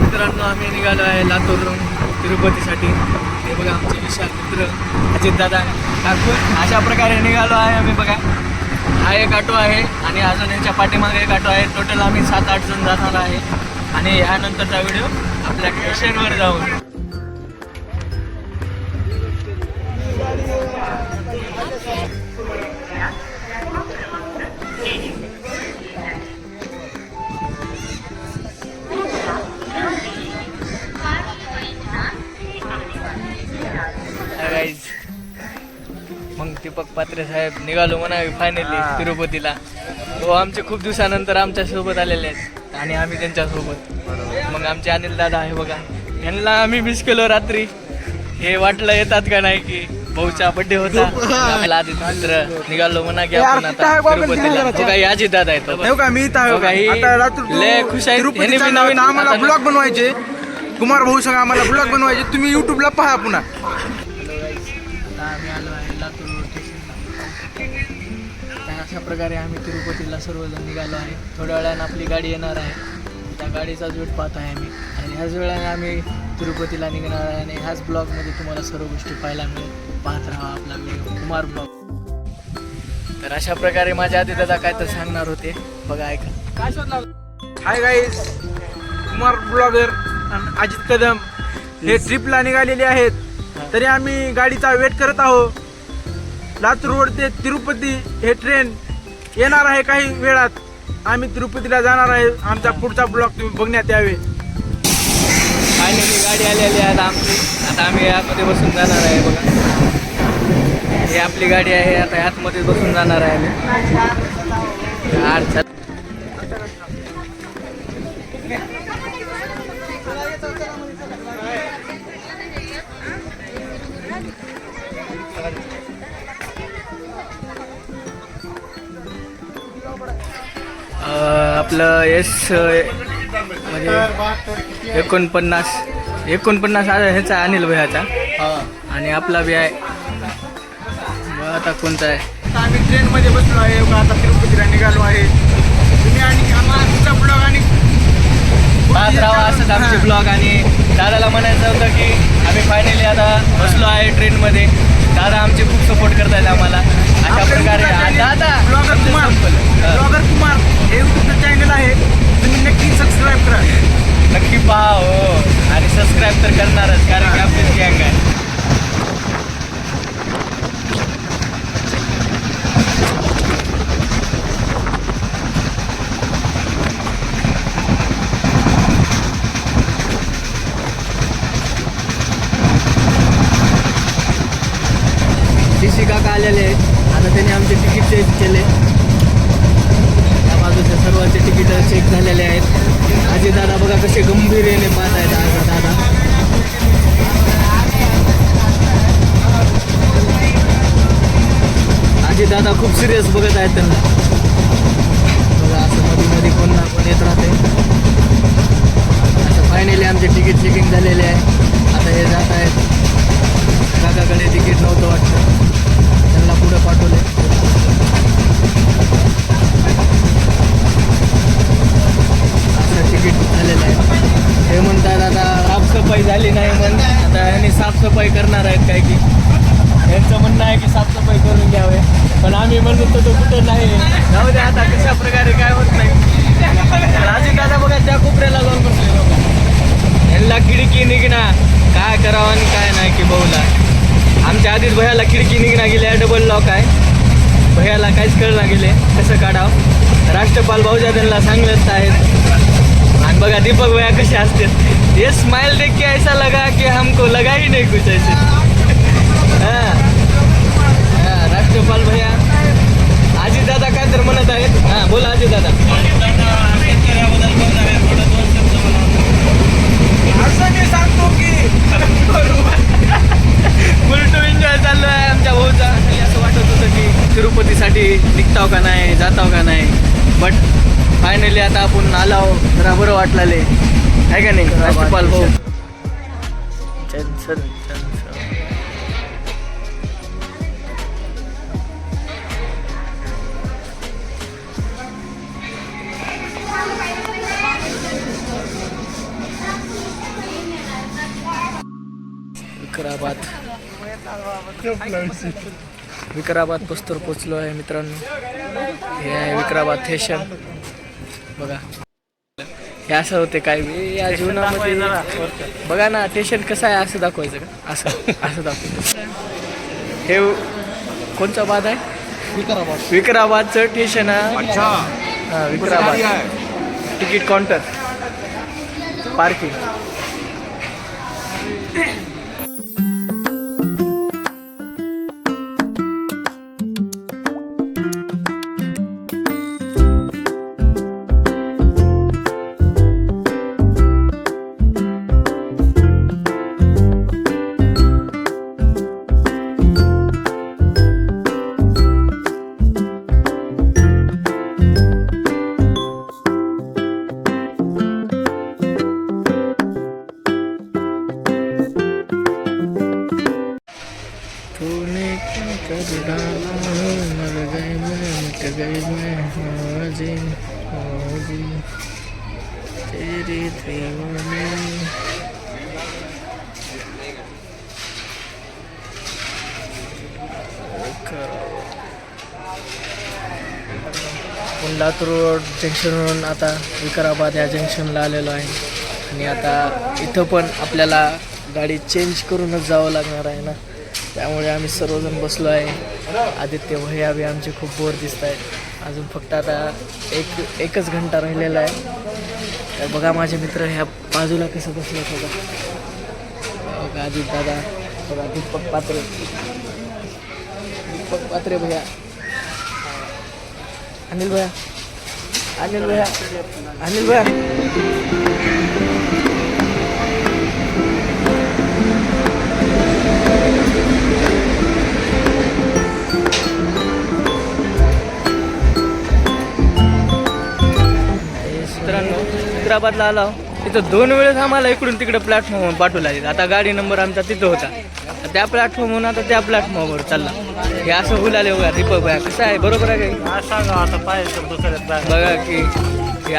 मित्रांनो आम्ही निघालो आहे लातूरवरून तिरुपतीसाठी. हे बघा आमचे विशाल मित्र अजित दादा. काकू अशा प्रकारे निघालो आहे आम्ही बघा. हा एक ऑटो आहे आणि अजून यांच्या पाठीमागे एक ऑटो आहे. टोटल आम्ही सात आठ जण जाणार आहे. आणि ह्यानंतरचा व्हिडिओ आपल्या स्टेशनवर जाऊन. पात्रे साहेब निघालो म्हणावे फायनली तिरुपतीला. हो आमचे खूप दिवसानंतर आमच्यासोबत आलेले आहेत आणि आम्ही त्यांच्यासोबत मग आमचे अनिल दादा आहे बघा. यांना आम्ही मिस केलो रात्री. हे वाटलं येतात का नाही की भाऊचा बड्डे होता. आपला आधी मित्र निघालो म्हणा की आपण आता तिरुपतीला. हे दादा आहेत ठेव का मी इथं आहे ही आता रात्री लय खुश आहेत. तिरुपती ह्यांनी बी चाललो नवीन आम्हाला आता- ब्लॉग बनवायचे. कुमार भाऊ सांगा आम्हाला ब्लॉग बनवायचे. तुम्ही युट्यूबला पहा पुन्हा. अशा प्रकारे आम्ही तिरुपतीला सर्वजण निघालो आहे. थोड्या वेळानं आपली गाडी येणार आहे. त्या गाडीचाच वेट पाहत आहे आम्ही. आणि ह्याच वेळाने आम्ही तिरुपतीला निघणार आहे आणि ह्याच ब्लॉगमध्ये तुम्हाला सर्व गोष्टी पाहायला मिळेल. पाहत राहा आपला व्हिडिओ कुमार ब्लॉग. तर अशा प्रकारे माझ्या आधी दादा काय तर सांगणार होते. बघा ऐका. काय शोधला? हाय गाईज कुमार ब्लॉगर आणि अजित कदम. हे ट्रिपला निघालेले आहेत. तरी आम्ही गाडीचा वेट करत आहोत. लातूर रोड ते तिरुपती हे ट्रेन येणार आहे काही वेळात. आम्ही तिरुपतीला जाणार आहे. आमचा पुढचा ब्लॉक तुम्ही बघण्यात यावे. फायनली गाडी आलेली आहे आमची. आता आम्ही आतमध्ये बसून जाणार आहे बघा. ही आपली गाडी आहे. आता आतमध्ये बसून जाणार आहे आम्ही. Thank you. आपलं एस म्हणजे एकोणपन्नास एकोणपन्नास ह्याचा अनिल भैयाचा आणि आपला बी आहे आता कोणता आहे. आम्ही ट्रेनमध्ये बसलो आहे आता तिरुपतीला निघालो आहे. तुम्ही आणि आमचा ब्लॉग आणि पाहत राहा असंच आमचे ब्लॉग आणि दादाला म्हणायचं होतं की आम्ही फायनली आता बसलो आहे ट्रेनमध्ये दादा आमचे खूप सपोर्ट करतायत आम्हाला. अशा प्रकारे दादा ब्लॉगर कुमार. ब्लॉगर कुमार हे युट्यूबचं चॅनल आहे. तुम्ही नक्की सबस्क्राईब करा. नक्की पहा हो. आणि सबस्क्राईब तर करणारच कारण की आपलीच गँग आहे सी काका आलेले आहेत. आता त्यांनी आमचे तिकीट चेक केले. त्या बाजूचे सर्वांचे तिकीट चेक झालेले आहेत. आजी दादा बघा कसे गंभीर्याने पाहत आहेत. आज दादा. आजी दादा खूप सिरियस बघत आहेत त्यांना. बघा असं मध्ये मध्ये कोण ना कोण येत राहते. हे आता साफसफाई झाली नाही म्हण. आता यांनी साफसफाई करणार आहेत काय की. यांचं म्हणणं आहे की साफसफाई करून घ्यावे. पण आम्ही म्हणतो तो कुठं नाही. जाऊ दे आता कशा प्रकारे काय होत नाही. राजू दादा बघा त्या कोपऱ्याला जाऊन बसले लोक. यांना खिडकी निघणा काय करावं आणि काय नाही की भाऊला. आमच्या आधीच भयाला खिडकी निघणा गेल्या डबल लॉक आहे. भयाला काहीच कळना गेले. कसं काढावं? राष्ट्रपाल भाऊजा त्यांना सांगलंच आहेत. आणि बघा दीपक भया कसे असतील ये स्माइल देख के ऐसा लगा कि हमको लगा ही नहीं कुछ ऐसे। हां। हां, राष्ट्रपाल भैया। आजी दादा काय तर म्हणत आहेत हां बोला आजी दादा। असं मी सांगतो की फुल टू एन्जॉय चाललो आहे आमच्या भाऊचा. असं वाटत होतं की तिरुपतीसाठी निघताव का नाही जाताव का नाही. बट फायनली आता आपण आलो जरा बरं वाटलेले आहे का नाही? चंचल चंचल विकाराबाद. विकाराबाद पस्तर पोचलो आहे मित्रांनो. हे आहे विकाराबाद स्टेशन बघा. हे असं होते काय? बी या जीवनामध्ये बघा ना स्टेशन कसं आहे असं दाखवायचं का? असं असं दाखवायचं. हे कोणचा बाद आहे? विकाराबाद. विक्राबादचं स्टेशन आहे. अच्छा. हा, विक्राबाद. तिकीट काउंटर पार्किंग क्या तेरी दीवानी लातूर रोड जंक्शनवरून आता विकाराबाद या जंक्शनला आलेलो आहे. आणि आता इथं पण आपल्याला गाडी चेंज करूनच जावं लागणार आहे ना? त्यामुळे आम्ही सर्वजण बसलो आहे. आदित्य भैया बी आमचे खूप बोर दिसत आहेत. अजून फक्त आता एक एकच घंटा राहिलेला आहे. तर बघा माझे मित्र ह्या बाजूला कसं बसलं बघा. बघा अजित दादा बघा दीपक पात्रे. दीपक पात्रे भैया. अनिल भैया. अनिल भैया. अनिल भैया. हैदराबादला आलो. तिथं दोन वेळेस आम्हाला इकडून तिकडे प्लॅटफॉर्मवर पाठवला आता गाडी नंबर आमचा तिथं होता. त्या प्लॅटफॉर्मवरून आता त्या प्लॅटफॉर्मवर चालला. हे असं होईल आले बघा दीपक भैया कसं आहे? बरोबर आहे काही सांगा आता पाहिजे दुसऱ्यात बघा. की